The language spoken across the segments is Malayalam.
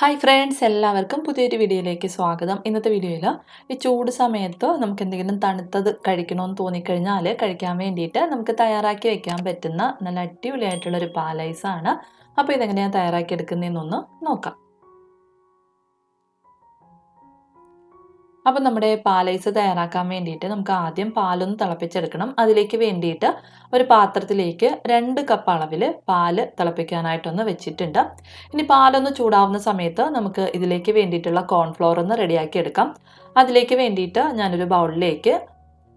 ഹായ് ഫ്രണ്ട്സ് എല്ലാവർക്കും പുതിയൊരു വീഡിയോയിലേക്ക് സ്വാഗതം. ഇന്നത്തെ വീഡിയോയിൽ ഈ ചൂട് സമയത്ത് നമുക്ക് എന്തെങ്കിലും തണുത്തത് കഴിക്കണമെന്ന് തോന്നിക്കഴിഞ്ഞാൽ കഴിക്കാൻ വേണ്ടിയിട്ട് നമുക്ക് തയ്യാറാക്കി വെക്കാൻ പറ്റുന്ന നല്ല അടിപൊളിയായിട്ടുള്ളൊരു പാലൈസാണ്. അപ്പോൾ ഇതെങ്ങനെയാണ് തയ്യാറാക്കി എടുക്കുന്നതെന്നൊന്ന് നോക്കാം. അപ്പം നമ്മുടെ പാലൈസ് തയ്യാറാക്കാൻ വേണ്ടിയിട്ട് നമുക്ക് ആദ്യം പാലൊന്ന് തിളപ്പിച്ചെടുക്കണം. അതിലേക്ക് വേണ്ടിയിട്ട് ഒരു പാത്രത്തിലേക്ക് രണ്ട് കപ്പ് അളവിൽ പാൽ തിളപ്പിക്കാനായിട്ടൊന്ന് വെച്ചിട്ടുണ്ട്. ഇനി പാലൊന്ന് ചൂടാവുന്ന സമയത്ത് നമുക്ക് ഇതിലേക്ക് വേണ്ടിയിട്ടുള്ള കോൺഫ്ലോർ ഒന്ന് റെഡിയാക്കി എടുക്കാം. അതിലേക്ക് വേണ്ടിയിട്ട് ഞാനൊരു ബൗളിലേക്ക്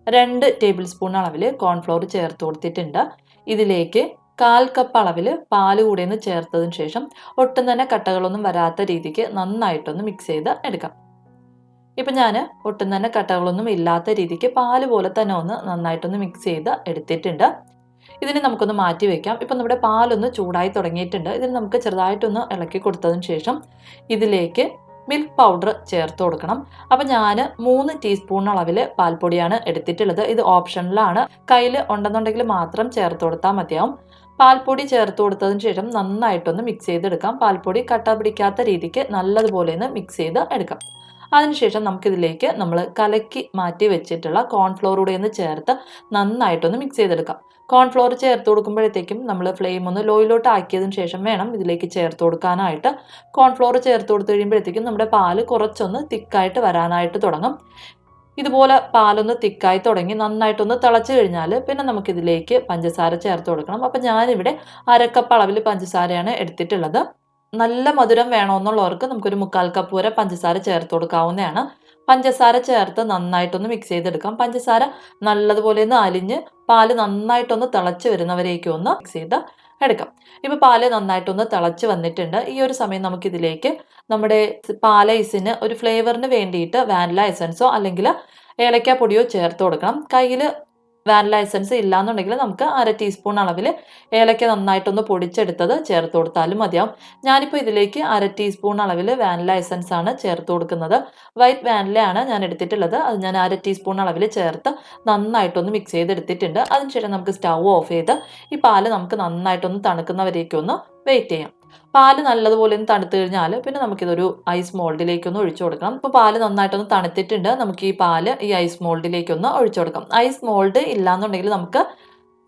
രണ്ട് ടേബിൾ സ്പൂൺ അളവിൽ കോൺഫ്ലോർ ചേർത്ത് കൊടുത്തിട്ടുണ്ട്. ഇതിലേക്ക് കാൽ കപ്പ് അളവിൽ പാൽ കൂടെ ഒന്ന് ചേർത്തതിന് ശേഷം ഒട്ടും തന്നെ കട്ടകളൊന്നും വരാത്ത രീതിക്ക് നന്നായിട്ടൊന്ന് മിക്സ് ചെയ്ത് എടുക്കാം. ഇപ്പം ഞാൻ ഒട്ടും തന്നെ കട്ടകളൊന്നും ഇല്ലാത്ത രീതിക്ക് പാൽ പോലെ തന്നെ ഒന്ന് നന്നായിട്ടൊന്ന് മിക്സ് ചെയ്ത് എടുത്തിട്ടുണ്ട്. ഇതിനെ നമുക്കൊന്ന് മാറ്റി വെക്കാം. ഇപ്പം നമ്മുടെ പാലൊന്ന് ചൂടായി തുടങ്ങിയിട്ടുണ്ട്. ഇതിന് നമുക്ക് ചെറുതായിട്ടൊന്ന് ഇളക്കി കൊടുത്തതിന് ശേഷം ഇതിലേക്ക് മിൽക്ക് പൗഡർ ചേർത്ത് കൊടുക്കണം. അപ്പം ഞാൻ മൂന്ന് ടീസ്പൂൺ അളവിൽ പാൽപ്പൊടിയാണ് എടുത്തിട്ടുള്ളത്. ഇത് ഓപ്ഷനിലാണ്. കയ്യിൽ ഉണ്ടെന്നുണ്ടെങ്കിൽ മാത്രം ചേർത്ത് കൊടുത്താൽ മതിയാവും. പാൽപ്പൊടി ചേർത്ത് കൊടുത്തതിന് ശേഷം നന്നായിട്ടൊന്ന് മിക്സ് ചെയ്തെടുക്കാം. പാൽപ്പൊടി കട്ട പിടിക്കാത്ത രീതിക്ക് നല്ലതുപോലെ ഒന്ന് മിക്സ് ചെയ്ത് എടുക്കാം. അതിനുശേഷം നമുക്കിതിലേക്ക് നമ്മൾ കലക്കി മാറ്റി വെച്ചിട്ടുള്ള കോൺഫ്ലോർ കൂടെ ഒന്ന് ചേർത്ത് നന്നായിട്ടൊന്ന് മിക്സ് ചെയ്തെടുക്കാം. കോൺഫ്ലോർ ചേർത്ത് കൊടുക്കുമ്പോഴത്തേക്കും നമ്മൾ ഫ്ലെയിം ഒന്ന് ലോയിലോട്ട് ആക്കിയതിന് ശേഷം വേണം ഇതിലേക്ക് ചേർത്ത് കൊടുക്കാനായിട്ട്. കോൺഫ്ലോർ ചേർത്ത് കൊടുത്തു കഴിയുമ്പോഴത്തേക്കും നമ്മുടെ പാൽ കുറച്ചൊന്ന് തിക്കായിട്ട് വരാനായിട്ട് തുടങ്ങും. ഇതുപോലെ പാലൊന്ന് തിക്കായി തുടങ്ങി നന്നായിട്ടൊന്ന് തിളച്ച് കഴിഞ്ഞാൽ പിന്നെ നമുക്കിതിലേക്ക് പഞ്ചസാര ചേർത്ത് കൊടുക്കണം. അപ്പം ഞാനിവിടെ അരക്കപ്പ് അളവിൽ പഞ്ചസാരയാണ് എടുത്തിട്ടുള്ളത്. നല്ല മധുരം വേണമെന്നുള്ളവർക്ക് നമുക്കൊരു മുക്കാൽ കപ്പ് വരെ പഞ്ചസാര ചേർത്ത് കൊടുക്കാവുന്നതാണ്. പഞ്ചസാര ചേർത്ത് നന്നായിട്ടൊന്ന് മിക്സ് ചെയ്തെടുക്കാം. പഞ്ചസാര നല്ലതുപോലെ ഒന്ന് അലിഞ്ഞ് പാൽ നന്നായിട്ടൊന്ന് തിളച്ച് വരുന്നവരേക്കും ഒന്ന് മിക്സ് ചെയ്ത് എടുക്കാം. ഇപ്പോൾ പാൽ നന്നായിട്ടൊന്ന് തിളച്ച് വന്നിട്ടുണ്ട്. ഈ ഒരു സമയം നമുക്കിതിലേക്ക് നമ്മുടെ പാലൈസിന് ഒരു ഫ്ലേവറിന് വേണ്ടിയിട്ട് വാനില എസൻസോ അല്ലെങ്കിൽ ഏലക്കാ പൊടിയോ ചേർത്ത് കൊടുക്കണം. കയ്യിൽ വാനില എസൻസ് ഇല്ലാന്നുണ്ടെങ്കിൽ നമുക്ക് അര ടീസ്പൂൺ അളവിൽ ഏലക്ക നന്നായിട്ടൊന്ന് പൊടിച്ചെടുത്തത് ചേർത്ത് കൊടുത്താലും മതിയാവും. ഞാനിപ്പോൾ ഇതിലേക്ക് അര ടീസ്പൂൺ അളവിൽ വാനില എസൻസ് ആണ് ചേർത്ത് കൊടുക്കുന്നത്. വൈറ്റ് വാനിലയാണ് ഞാൻ എടുത്തിട്ടുള്ളത്. അത് ഞാൻ അര ടീസ്പൂൺ അളവിൽ ചേർത്ത് നന്നായിട്ടൊന്ന് മിക്സ് ചെയ്തെടുത്തിട്ടുണ്ട്. അതിനുശേഷം നമുക്ക് സ്റ്റൗ ഓഫ് ചെയ്ത് ഈ പാൽ നമുക്ക് നന്നായിട്ടൊന്ന് തണുക്കുന്നവരേക്കൊന്ന് വെയിറ്റ് ചെയ്യാം. പാൽ നല്ലതുപോലെ ഒന്ന് തണുത്ത് കഴിഞ്ഞാൽ പിന്നെ നമുക്കിതൊരു ഐസ് മോൾഡിലേക്ക് ഒന്ന് ഒഴിച്ചു കൊടുക്കണം. ഇപ്പോൾ പാൽ നന്നായിട്ടൊന്ന് തണുത്തിട്ടുണ്ട്. നമുക്ക് ഈ പാൽ ഈ ഐസ് മോൾഡിലേക്ക് ഒന്ന് ഒഴിച്ചു കൊടുക്കാം. ഐസ് മോൾഡ് ഇല്ലാന്നുണ്ടെങ്കിൽ നമുക്ക്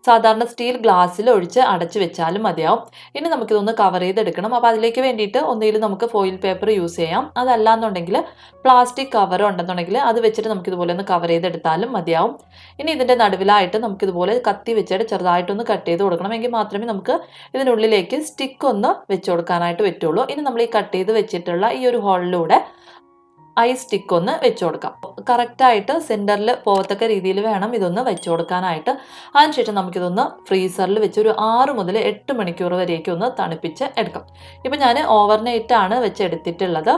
സാധാരണ സ്റ്റീൽ ഗ്ലാസ്സിൽ ഒഴിച്ച് അടച്ചു വെച്ചാലും മതിയാവും. ഇനി നമുക്കിതൊന്ന് കവർ ചെയ്തെടുക്കണം. അപ്പോൾ അതിലേക്ക് വേണ്ടിയിട്ട് ഒന്നുകിൽ നമുക്ക് ഫോയിൽ പേപ്പർ യൂസ് ചെയ്യാം. അതല്ല എന്നുണ്ടെങ്കിൽ പ്ലാസ്റ്റിക് കവർ ഉണ്ടെന്നുണ്ടെങ്കിൽ അത് വെച്ചിട്ട് നമുക്കിതുപോലെ ഒന്ന് കവർ ചെയ്തെടുത്താലും മതിയാവും. ഇനി ഇതിന്റെ നടുവിലായിട്ട് നമുക്കിതുപോലെ കത്തി വെച്ചിട്ട് ചെറുതായിട്ടൊന്ന് കട്ട് ചെയ്ത് കൊടുക്കണം എങ്കിൽ മാത്രമേ നമുക്ക് ഇതിനുള്ളിലേക്ക് സ്റ്റിക്ക് ഒന്ന് വെച്ച് കൊടുക്കാനായിട്ട് പറ്റുള്ളൂ. ഇനി നമ്മൾ ഈ കട്ട് ചെയ്ത് വെച്ചിട്ടുള്ള ഈ ഒരു ഹോളിലൂടെ ഐ സ്റ്റിക്ക് ഒന്ന് വെച്ച് കൊടുക്കാം കറക്റ്റായിട്ട് സെന്ററിൽ പോകത്തക്ക രീതിയിൽ വേണം ഇതൊന്ന് വെച്ച് കൊടുക്കാനായിട്ട് അതിനുശേഷം നമുക്കിതൊന്ന് ഫ്രീസറിൽ വെച്ച് ഒരു ആറ് മുതൽ എട്ട് മണിക്കൂർ വരെയൊക്കെ ഒന്ന് തണുപ്പിച്ച് എടുക്കാം. ഇപ്പം ഞാൻ ഓവർനൈറ്റാണ് വെച്ച് എടുത്തിട്ടുള്ളത്.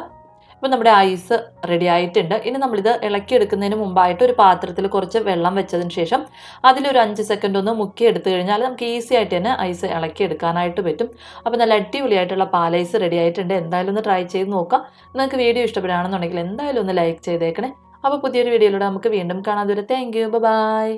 ഇപ്പം നമ്മുടെ ഐസ് റെഡി ആയിട്ടുണ്ട്. ഇനി നമ്മളിത് ഇളക്കിയെടുക്കുന്നതിന് മുമ്പായിട്ട് ഒരു പാത്രത്തിൽ കുറച്ച് വെള്ളം വെച്ചതിന് ശേഷം അതിലൊരു അഞ്ച് സെക്കൻഡ് ഒന്ന് മുക്കി എടുത്തു കഴിഞ്ഞാൽ നമുക്ക് ഈസി ആയിട്ട് തന്നെ ഐസ് ഇളക്കിയെടുക്കാനായിട്ട് പറ്റും. അപ്പോൾ നല്ല അടിപൊളിയായിട്ടുള്ള പാലൈസ് റെഡി ആയിട്ടുണ്ട്. എന്തായാലും ഒന്ന് ട്രൈ ചെയ്ത് നോക്കാം. നിങ്ങൾക്ക് വീഡിയോ ഇഷ്ടപ്പെടുകയാണെന്നുണ്ടെങ്കിൽ എന്തായാലും ഒന്ന് ലൈക്ക് ചെയ്തേക്കണേ. അപ്പോൾ പുതിയൊരു വീഡിയോയിലൂടെ നമുക്ക് വീണ്ടും കാണാതെ ദൂരെ താങ്ക് യു ബൈ